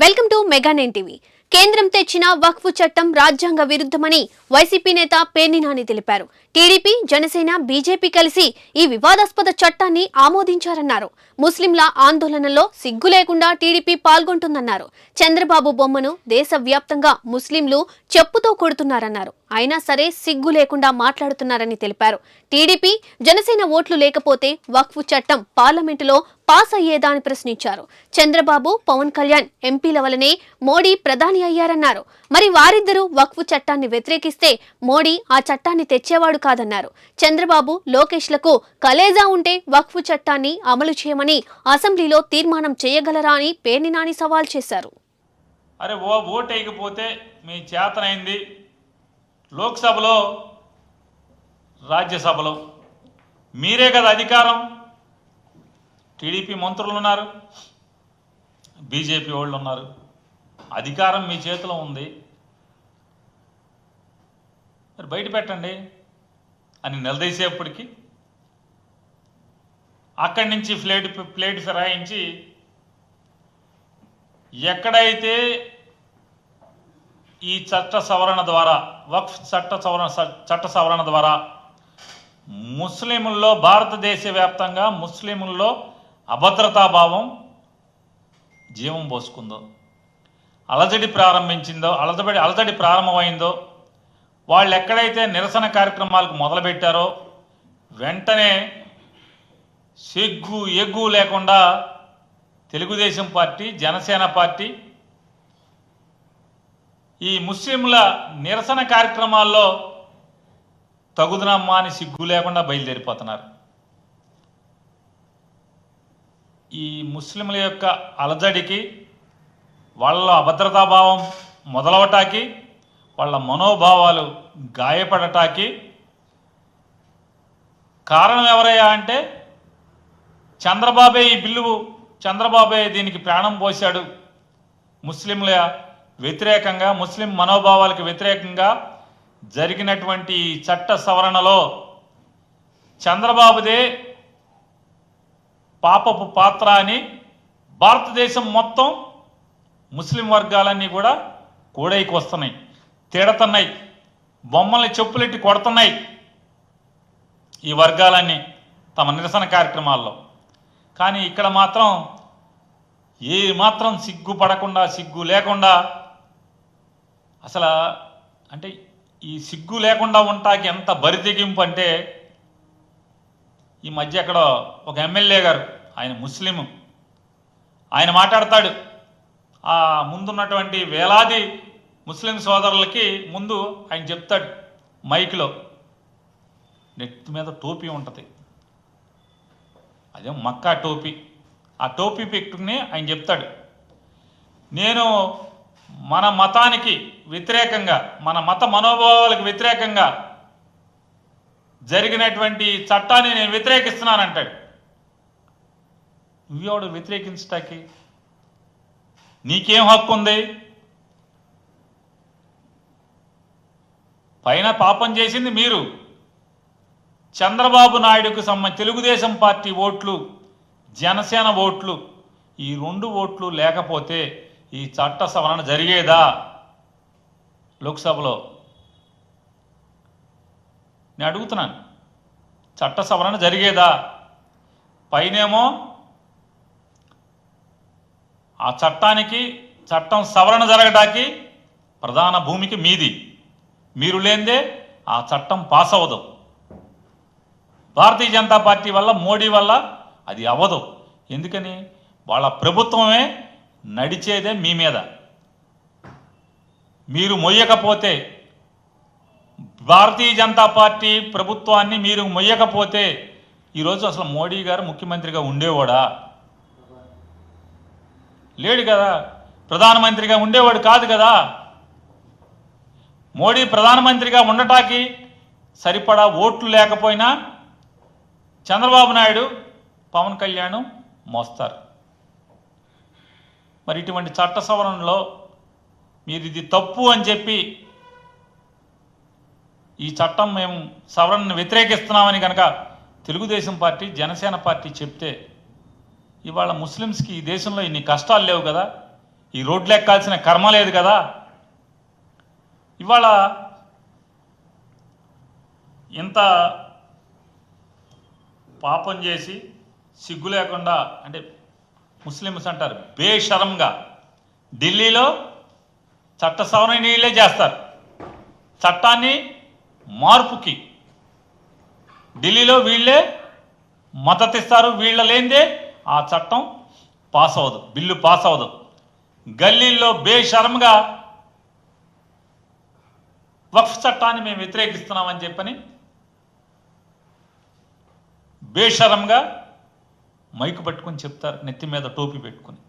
Welcome to mega nine TV. కేంద్రం తెచ్చిన వక్ఫ్ చట్టం రాజ్యాంగ విరుద్ధమని వైసీపీ నేత పేర్ని నాని తెలిపారు. టీడీపీ జనసేన బీజేపీ కలిసి ఈ వివాదాస్పద చట్టాన్ని ఆమోదించారన్నారు. ముస్లింల ఆందోళనలో సిగ్గు లేకుండా టీడీపీ పాల్గొంటుందన్నారు. చంద్రబాబు బొమ్మను దేశవ్యాప్తంగా ముస్లింలు చెప్పుతో కొడుతున్నారన్నారు. అయినా సరే సిగ్గు లేకుండా మాట్లాడుతున్నారని తెలిపారు. టీడీపీ జనసేన ఓట్లు లేకపోతే వక్ఫ్ చట్టం పార్లమెంటులో పాస్ అయ్యేదా అని ప్రశ్నించారు. చంద్రబాబు పవన్ కళ్యాణ్ ఎంపీల వలనే మోడీ ప్రధాని అయ్యారన్నారు. మరి వారిద్దరూ వక్ఫ్ చట్టాన్ని వ్యతిరేకిస్తే మోడీ ఆ చట్టాన్ని తెచ్చేవాడు కాదన్నారు. చంద్రబాబు లోకేష్లకు కలేజా ఉంటే వక్ఫ్ చట్టాన్ని అమలు చేయమని అసెంబ్లీలో తీర్మానం చేయగలరా అని పేర్ని నాని సవాల్ చేశారు. అరే ఓ ఓటు మీ చేతనైంది. లోక్సభలో రాజ్యసభలో మీరే కదా అధికారం. టీడీపీ మంత్రులు ఉన్నారు బీజేపీ వాళ్ళు ఉన్నారు. అధికారం మీ చేతిలో ఉంది. మరి బయట పెట్టండి అని నిలదీసేపటికి అక్కడి నుంచి ప్లేట్ ప్లేట్ ఫిరాయించి ఎక్కడైతే ఈ చట్ట సవరణ ద్వారా వక్ఫ్ చట్ట సవరణ చట్ట సవరణ ద్వారా ముస్లింల్లో భారతదేశ వ్యాప్తంగా ముస్లింల్లో అభద్రతాభావం జీవం పోసుకుందో అలజడి ప్రారంభించిందో అలజడి అలజడి ప్రారంభమైందో వాళ్ళు ఎక్కడైతే నిరసన కార్యక్రమాలకు మొదలుపెట్టారో వెంటనే సిగ్గు ఎగ్గు లేకుండా తెలుగుదేశం పార్టీ జనసేన పార్టీ ఈ ముస్లింల నిరసన కార్యక్రమాల్లో తగుదనమ్మా అని సిగ్గు లేకుండా బయలుదేరిపోతున్నారు. ఈ ముస్లింల యొక్క అలజడికి వాళ్ళ అభద్రతాభావం మొదలవటానికి వాళ్ళ మనోభావాలు గాయపడటానికి కారణం ఎవరయ్యా అంటే చంద్రబాబే ఈ బిల్లు చంద్రబాబే దీనికి ప్రాణం పోశాడు. ముస్లింల వ్యతిరేకంగా ముస్లిం మనోభావాలకు వ్యతిరేకంగా జరిగినటువంటి ఈ చట్ట సవరణలో చంద్రబాబుదే పాపపు పాత్ర అని భారతదేశం మొత్తం ముస్లిం వర్గాలన్నీ కూడా కూడైకి వస్తున్నాయి. తిడతున్నాయి. బొమ్మల్ని చెప్పులెట్టి కొడుతున్నాయి. ఈ వర్గాలన్నీ తమ నిరసన కార్యక్రమాల్లో. కానీ ఇక్కడ మాత్రం ఏ మాత్రం సిగ్గు పడకుండా సిగ్గు లేకుండా అసలు అంటే ఈ సిగ్గు లేకుండా ఉంటాకి ఎంత బరితెగింపు అంటే ఈ మధ్య ఎక్కడో ఒక ఎమ్మెల్యే గారు ఆయన ముస్లిం ఆయన మాట్లాడతాడు. ఆ ముందున్నటువంటి వేలాది ముస్లిం సోదరులకి ముందు ఆయన చెప్తాడు మైక్లో. నెత్తి మీద టోపీ ఉంటుంది. అదే మక్కా టోపీ. ఆ టోపీ పెట్టుకుని ఆయన చెప్తాడు. నేను మన మతానికి వ్యతిరేకంగా మన మత మనోభావాలకు వ్యతిరేకంగా జరిగినటువంటి చట్టాన్ని నేను వ్యతిరేకిస్తున్నానంటాడు. నువ్వెవడు వ్యతిరేకించటానికి? నీకేం హక్కు ఉంది? పైన పాపం చేసింది మీరు. చంద్రబాబు నాయుడుకు సంబంధించి తెలుగుదేశం పార్టీ ఓట్లు జనసేన ఓట్లు ఈ రెండు ఓట్లు లేకపోతే ఈ చట్ట సవరణ జరిగేదా? లోక్సభలో. నేను అడుగుతున్నాను. చట్ట సవరణ జరిగేదా? పైనేమో ఆ చట్టానికి చట్టం సవరణ జరగడానికి ప్రధాన భూమికి మీది. మీరు లేనిదే ఆ చట్టం పాస్ అవ్వదు. భారతీయ జనతా పార్టీ వల్ల మోడీ వల్ల అది అవ్వదు. ఎందుకని? వాళ్ళ ప్రభుత్వమే నడిచేదే మీ మీద. మీరు మొయ్యకపోతే భారతీయ జనతా పార్టీ ప్రభుత్వాన్ని మీరు మొయ్యకపోతే ఈరోజు అసలు మోడీ గారు ముఖ్యమంత్రిగా ఉండేవాడా? లేడు కదా. ప్రధానమంత్రిగా ఉండేవాడు కాదు కదా. మోడీ ప్రధానమంత్రిగా ఉండటానికి సరిపడా ఓట్లు లేకపోయినా చంద్రబాబు నాయుడు పవన్ కళ్యాణ్ మోస్తారు. మరి ఇటువంటి చట్ట సవరణలో మీరు ఇది తప్పు అని చెప్పి ఈ చట్టం మేము సవరణను వ్యతిరేకిస్తున్నామని కనుక తెలుగుదేశం పార్టీ జనసేన పార్టీ చెప్తే ఇవాళ ముస్లిమ్స్కి ఈ దేశంలో ఇన్ని కష్టాలు లేవు కదా? ఈ రోడ్లు ఎక్కాల్సిన కర్మ లేదు కదా? ఇవాళ ఇంత పాపం చేసి సిగ్గు లేకుండా అంటే ముస్లిమ్స్ అంటారు బేషరంగా ఢిల్లీలో చట్ట సవరణీయులే నీళ్ళే చేస్తారు. చట్టాన్ని మార్పుకి ఢిల్లీలో వీళ్ళే మద్దతిస్తారు వీళ్ళ లేనిదే ఆ చట్టం పాస్ అవ్వదు బిల్లు పాస్ అవ్వదు. గల్లీల్లో బేషరంగా వక్ఫ్ చట్టాన్ని మేము వ్యతిరేకిస్తున్నామని చెప్పని బేషరంగా మైకు పట్టుకొని చెప్తారు నెత్తి మీద టోపీ పెట్టుకుని.